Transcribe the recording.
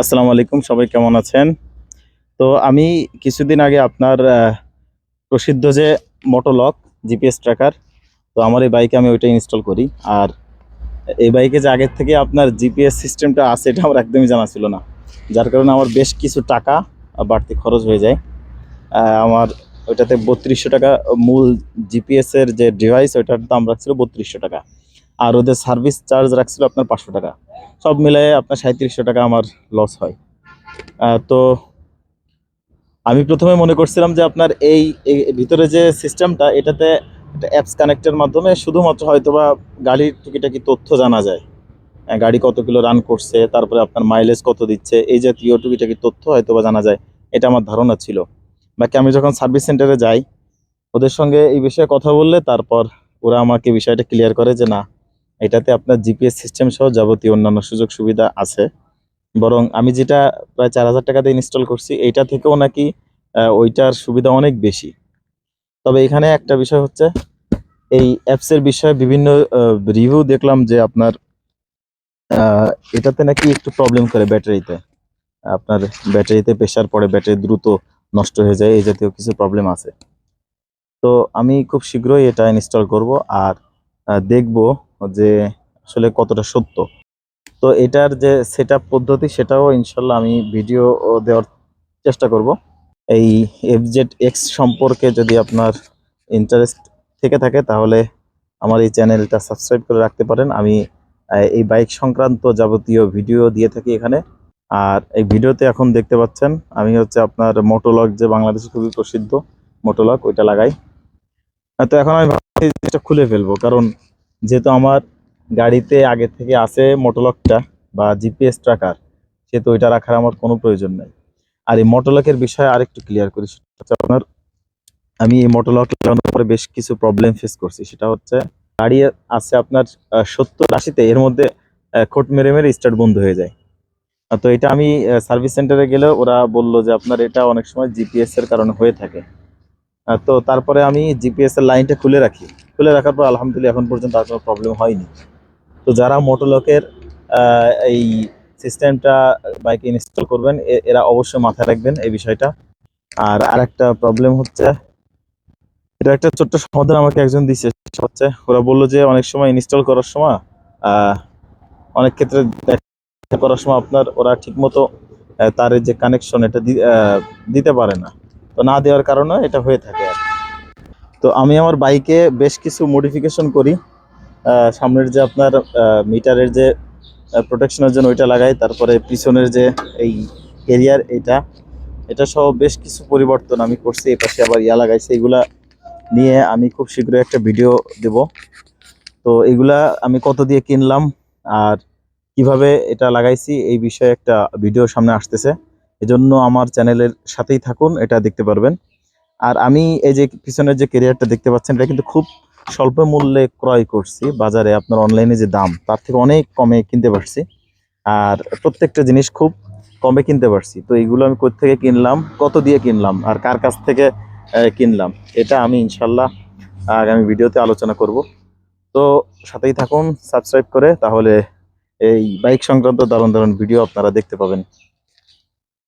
আসসালামু আলাইকুম, সবাই কেমন আছেন? তো আমি কিছুদিন আগে আপনার প্রসিদ্ধ যে মোটোলক জিপিএস ট্র্যাকার তো আমার এই বাইকে আমি ওইটা ইনস্টল করি। আর এই বাইকে যে আগের থেকে আপনার জিপিএস সিস্টেমটা আছে, এটা আমার একদমই জানা ছিল না। যার কারণে আমার বেশ কিছু টাকা বাড়তি খরচ হয়ে যায়। আমার ওইটাতে বত্রিশশো টাকা মূল জিপিএসের যে ডিভাইস ওইটার দাম রাখছিল বত্রিশশো টাকা। আর ওদের সার্ভিস চার্জ রাখছিল আপনার পাঁচশো টাকা। সব মিলাই আপনার সাঁত্রিশশো টাকা আমার লস হয়। তো আমি প্রথমে মনে করছিলাম যে আপনার এই এই ভিতরে যে সিস্টেমটা এটাতে একটা অ্যাপস কানেক্টের মাধ্যমে শুধুমাত্র হয়তোবা গাড়ির টুকিটাকি তথ্য জানা যায়। গাড়ি কত কিলো রান করছে, তারপরে আপনার মাইলেজ কত দিচ্ছে, এই জাতীয় টুকিটাকি তথ্য হয়তোবা জানা যায়। এটা আমার ধারণা ছিল। বাকি আমি যখন সার্ভিস সেন্টারে যাই, ওদের সঙ্গে এই বিষয়ে কথা বললে তারপর ওরা আমাকে বিষয়টা ক্লিয়ার করে যে না এটাতে আপনার জিপিএস সিস্টেম সহ যাবতীয় অন্যান্য সুযোগ সুবিধা আছে। বরং আমি যেটা প্রায় চার হাজার টাকাতে ইনস্টল করছি, এইটা থেকেও নাকি ওইটার সুবিধা অনেক বেশি। তবে এখানে একটা বিষয় হচ্ছে, এই অ্যাপসের বিষয়ে বিভিন্ন রিভিউ দেখলাম যে আপনার এটাতে নাকি একটু প্রবলেম করে ব্যাটারিতে। আপনার ব্যাটারিতে প্রেশার পড়ে, ব্যাটারি দ্রুত নষ্ট হয়ে যায়, এই জাতীয় কিছু প্রবলেম আছে। তো আমি খুব শীঘ্রই এটা ইনস্টল করব আর দেখব যে আসলে কতটা সত্য। তো এটার যে সেট পদ্ধতি, সেটাও ইনশাল্লাহ আমি ভিডিও দেওয়ার চেষ্টা করব। এই এফজেড এক্স সম্পর্কে যদি আপনার ইন্টারেস্ট থেকে থাকে, তাহলে আমার এই চ্যানেলটা সাবস্ক্রাইব করে রাখতে পারেন। আমি এই বাইক সংক্রান্ত যাবতীয় ভিডিও দিয়ে থাকি এখানে। আর এই ভিডিওতে এখন দেখতে পাচ্ছেন, আমি হচ্ছে আপনার মোটোলগ যে বাংলাদেশে খুবই প্রসিদ্ধ মোটোলগ ওইটা লাগাই। তো এখন আমি ভাবছি খুলে ফেলব, কারণ যেহেতু আমার গাড়িতে আগে থেকে আছে মোটোলকটা বা জিপিএস ট্র্যাকার সেহেতু ওইটা রাখার আমার কোনো প্রয়োজন নেই। আর এই মোটোলকের বিষয়ে আরেকটু ক্লিয়ার করি, সেটা হচ্ছে আপনার, আমি এই মোটোলক লাগানোর পরে বেশ কিছু প্রবলেম ফেস করছি। সেটা হচ্ছে, গাড়ি আছে আপনার সত্তর আশিতে, এর মধ্যে খোট মেরে মেরে স্টার্ট বন্ধ হয়ে যায়। তো এটা আমি সার্ভিস সেন্টারে গেলে ওরা বলল যে আপনার এটা অনেক সময় জিপিএস এর কারণে হয়ে থাকে। তো তারপরে আমি জিপিএস এর লাইনটা খুলে রাখি। খুলে রাখার পর আলহামদুলিল্লাহ এখন পর্যন্ত আর কোনো প্রবলেম হয়নি। তো যারা মোটোলকের এই সিস্টেমটা বাইকে ইনস্টল করবেন এরা অবশ্যই মাথায় রাখবেন এই বিষয়টা। আর আরেকটা প্রবলেম হচ্ছে, এটা একটা ছোট্ট সমাধান আমাকে একজন দিচ্ছে হচ্ছে, ওরা বলল যে অনেক সময় ইনস্টল করার সময় অনেক ক্ষেত্রে করার সময় আপনার ওরা ঠিকমতো তারের যে কানেকশন এটা দিতে পারে না। তো না দেওয়ার কারণে এটা হয়ে থাকে আর। তো আমি আমার বাইকে বেশ কিছু মডিফিকেশন করি। সামনের যে আপনার মিটারের যে প্রোটেকশনের জন্য ওইটা লাগাই, তারপরে পিছনের যে এই কেরিয়ার এটা এটা সহ বেশ কিছু পরিবর্তন আমি করছি, এই পাশে আবার ইয়া লাগাইছি, এগুলা নিয়ে আমি খুব শীঘ্রই একটা ভিডিও দেব। তো এগুলা আমি কত দিয়ে কিনলাম আর কীভাবে এটা লাগাইছি, এই বিষয়ে একটা ভিডিও সামনে আসতেছে। এজন্য আমার চ্যানেলের সাথেই থাকুন, এটা দেখতে পারবেন। আর আমি এই যে পিছনের যে কেরিয়ারটা দেখতে পাচ্ছেন, এটা কিন্তু খুব স্বল্প মূল্যে ক্রয় করছি। বাজারে আপনার অনলাইনে যে দাম, তার থেকে অনেক কমে কিনতে পারছি। আর প্রত্যেকটা জিনিস খুব কমে কিনতে পারছি। তো এইগুলো আমি থেকে কিনলাম, কত দিয়ে কিনলাম, আর কার কাছ থেকে কিনলাম, এটা আমি ইনশাল্লাহ আগামী ভিডিওতে আলোচনা করব। তো সাথেই থাকুন সাবস্ক্রাইব করে, তাহলে এই বাইক সংক্রান্ত দারুণ দারুণ ভিডিও আপনারা দেখতে পাবেন।